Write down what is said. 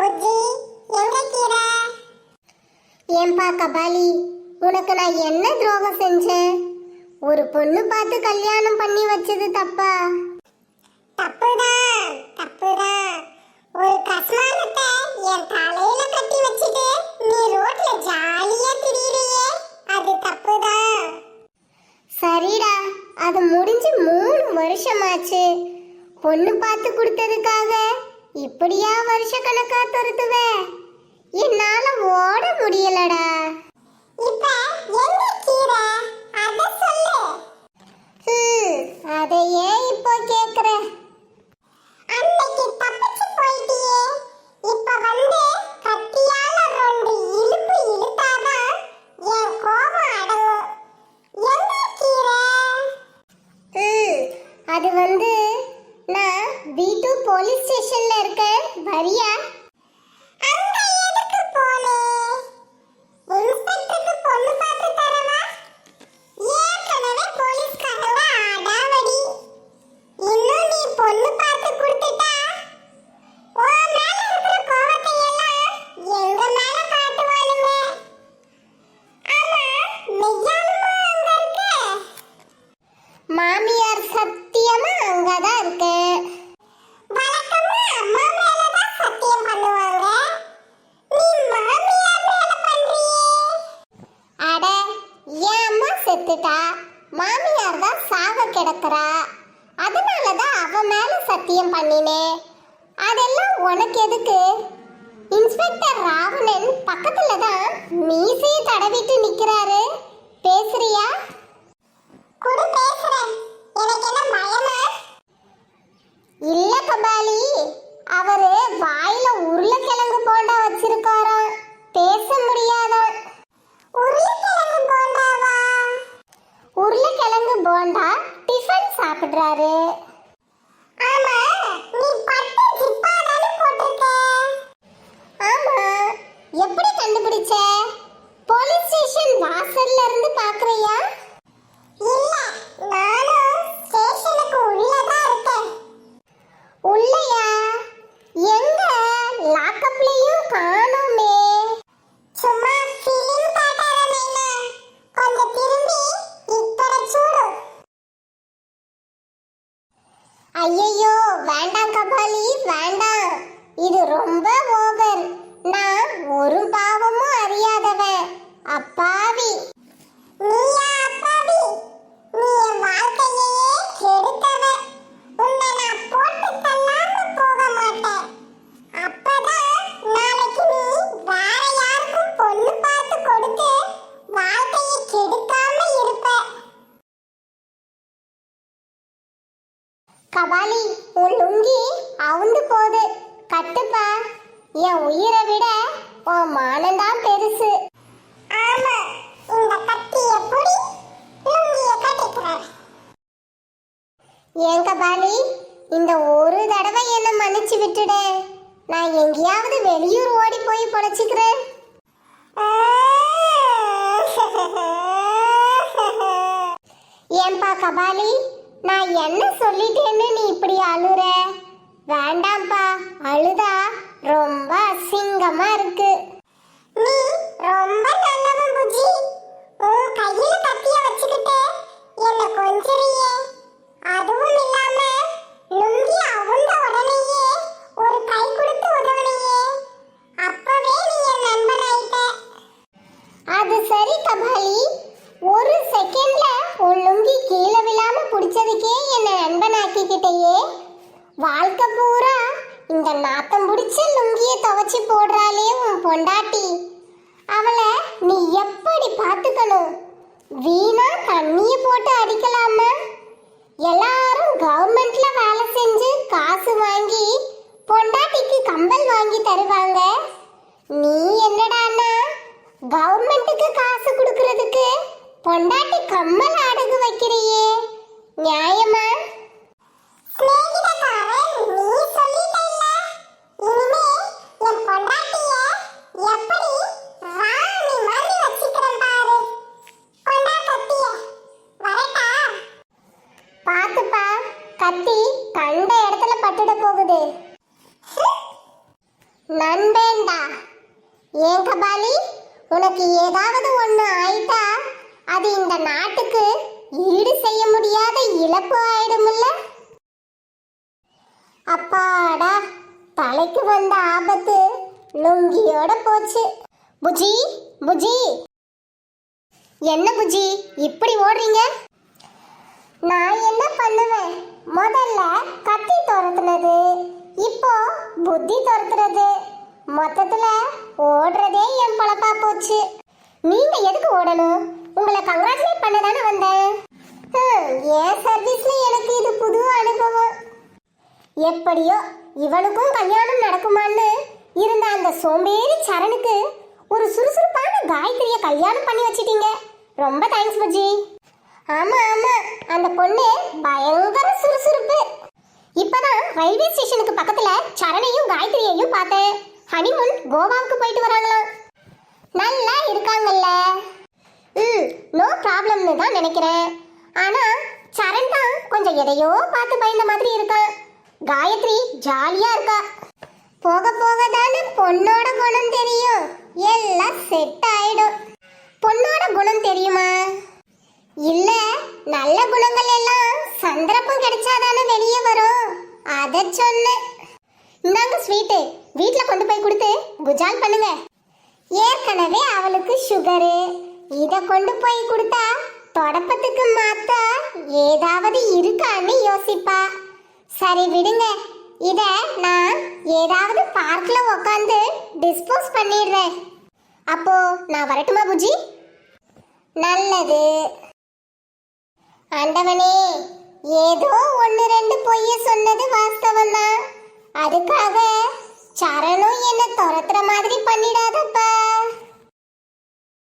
புஜ்ஜி எங்க கீரை? ஏன்பா கபாலி உனக்கு நான் என்ன துரோகம் செஞ்சேன்? ஒரு பொண்ணு பார்த்து கல்யாணம் பண்ணி வச்சது தப்பா? தப்புதான் தப்புதான். ஒரு கஸ்மாலத்தை என் தலையில கட்டி வச்சுட்டு நீ ரோட்ல ஜாலியா திரியறியே அது தப்புதான். சரிடா அது முடிஞ்சு மூணு வருஷமாச்சு. பொண்ணு பார்த்து கொடுத்ததுக்காக இப்படியா வருஷ கணக்கா துரத்துவ? என்னால ஓட முடியலடா. இப்ப எங்க கீரை? அத சொல்லு. ஹம், அதை ஏன் இப்போ கேக்குற அன்னைக்கு தப்பிச்சு போயிட்டியே. இப்ப வந்து கத்தியால ரெண்டு இழுப்பு இழுத்தாதான் என் கோபம் அடங்கும். எங்க கீரை? அது வந்து வீட்டு போலீஸ் ஸ்டேஷன்ல இருக்க வரியா? அம்மா செத்துட்டா மாமியார் தான் சாக கிடக்குறா. அதனாலதான் அவ மேல சத்தியம் பண்ணினேன் அதெல்லாம் உனக்கு எதுக்கு? இன்ஸ்பெக்டர் ராவணன் பக்கத்துல தான் மீசையை தடவிட்டு நிக்கிறாரு. பேசுறியா? குடு பேசுறேன். எனக்கு என்ன பயமா? இல்ல கபாலி ஐயையோ வேண்டாம் கபாலி வேண்டாம். இது ரொம்ப ஓவர். நான் ஒரு பாவமும் அறியாதவன். அப்பாவி. நீயா? கபாலி உன் லுங்கி அவுந்து போகுது. கட்டுப்பா. என் உயிரை விட உன் மானம்தான் பெருசு. ஆமா இந்த கத்தி எப்படி லுங்கிய கட்டிக்கிறேன். ஏன் கபாலி இந்த ஒரு தடவை என்ன மன்னிச்சு விட்டுடு. நான் எங்கேயாவது வெளியூர் ஓடி போய் பொழைச்சிக்கிறேன். ஏன்பா கபாலி நான் என்ன சொல்லிட்டேன்னு நீ இப்படி அழுற? வேண்டாம்ப்பா அழுதா ரொம்ப அசிங்கமா இருக்கு. நீ ரொம்ப நல்லவன் புஜி. உன் கையில கத்திய வச்சுக்கிட்டு என்ன கொஞ்சறியே. அதுவும் வாழ்க்கை பூரா இந்த நாத்தம் பிடிச்ச லுங்கிய துவைச்சு போடுறாளே உன் பொண்டாட்டி. அவளை நீ எப்படி பார்த்துக்கணும்? வீணா தண்ணிய போட்டு அடிக்கலாமா? எல்லாரும் கவர்மெண்ட்ல வேலை செஞ்சு காசு வாங்கி பொண்டாட்டிக்கு கம்பல் வாங்கி தருவாங்க. நீ என்னடானா கவர்மெண்ட்டுக்கு காசு கொடுக்கறதுக்கு பொண்டாட்டி கம்மல் அடகு வைக்கிறியே கத்தி கண்ட இடத்துல பட்டுட போகுது. நண்பேண்டா ஏன் கபாலி? உனக்கு ஏதாவது ஒண்ணு ஆயிட்டா அது இந்த நாட்டுக்கு ஈடு செய்ய முடியாத இழப்பு ஆயிடும்ல அப்பாடா தலைக்கு வந்த ஆபத்து லுங்கியோட போச்சு. புஜி புஜி. என்ன புஜி இப்படி ஓடுறீங்க? நான் என்ன பண்ணுவேன்? முதல்ல கத்தி துரத்துனது. இப்போ புத்தி துரத்துறது. மொத்தத்துல ஓடுறதே என் பழப்பா போச்சு. நீங்க எதுக்கு ஓடணும்? உங்களை கங்க்ராச்சுலேட் பண்ண தானே வந்தேன். என் சர்வீஸ்ல எனக்கு இது புது அனுபவம். எப்படியோ இவனுக்கும் கல்யாணம் நடக்குமான்னு இருந்த அந்த சோம்பேறி சரணுக்கு ஒரு சுறுசுறுப்பான காயத்ரியை கல்யாணம் பண்ணி வச்சிட்டீங்க. ரொம்ப தேங்க்ஸ் புஜி ஆமா ஆமா. அந்த பொண்ணு பயங்கர சுறுசுறுப்பு. இப்பதான் ரயில்வே ஸ்டேஷனுக்கு பக்கத்துல சரணையும் காயத்ரியையும் பார்த்தேன். ஹனிமூன் கோவாவுக்கு போயிட்டு வராங்களாம் நல்லா இருக்காங்கல்ல. ம் நோ ப்ராப்ளம்னு தான் நினைக்கிறேன். ஆனா சரண் தான் கொஞ்சம் எதையோ பார்த்து பயந்த மாதிரி இருக்கான் காயத்ரி ஜாலியா இருக்கா. போக போக தானே பொண்ணோட குணம் தெரியும். எல்லாம் செட் ஆயிடும். பொண்ணோட குணம் தெரியுமா? இல்ல நல்ல குணங்கள் எல்லாம் சந்தர்ப்பம் கிடைச்சாதானே வெளியே வரும். அத சொன்னேன் இந்தாங்க ஸ்வீட்டு வீட்டில் கொண்டு போய் கொடுத்து குஜால் பண்ணுங்க. ஏற்கனவே அவளுக்கு சுகரு இத கொண்டு போய் கொடுத்தா தொடப்பத்துக்கு மாத்த ஏதாவது இருக்கான்னு யோசிப்பா. சரி விடுங்க. இத நான் ஏதாவது பார்க்ல உட்காந்து டிஸ்போஸ் பண்ணிடுறேன். அப்போ நான் வரட்டுமா புஜி? நல்லது. ஆண்டவனே ஏதோ ஒன்னு ரெண்டு பொய்ய சொன்னது வாஸ்தவம் தான் அதுக்காக சரணும் என்ன துரத்துற மாதிரி பண்ணிடாதப்பா.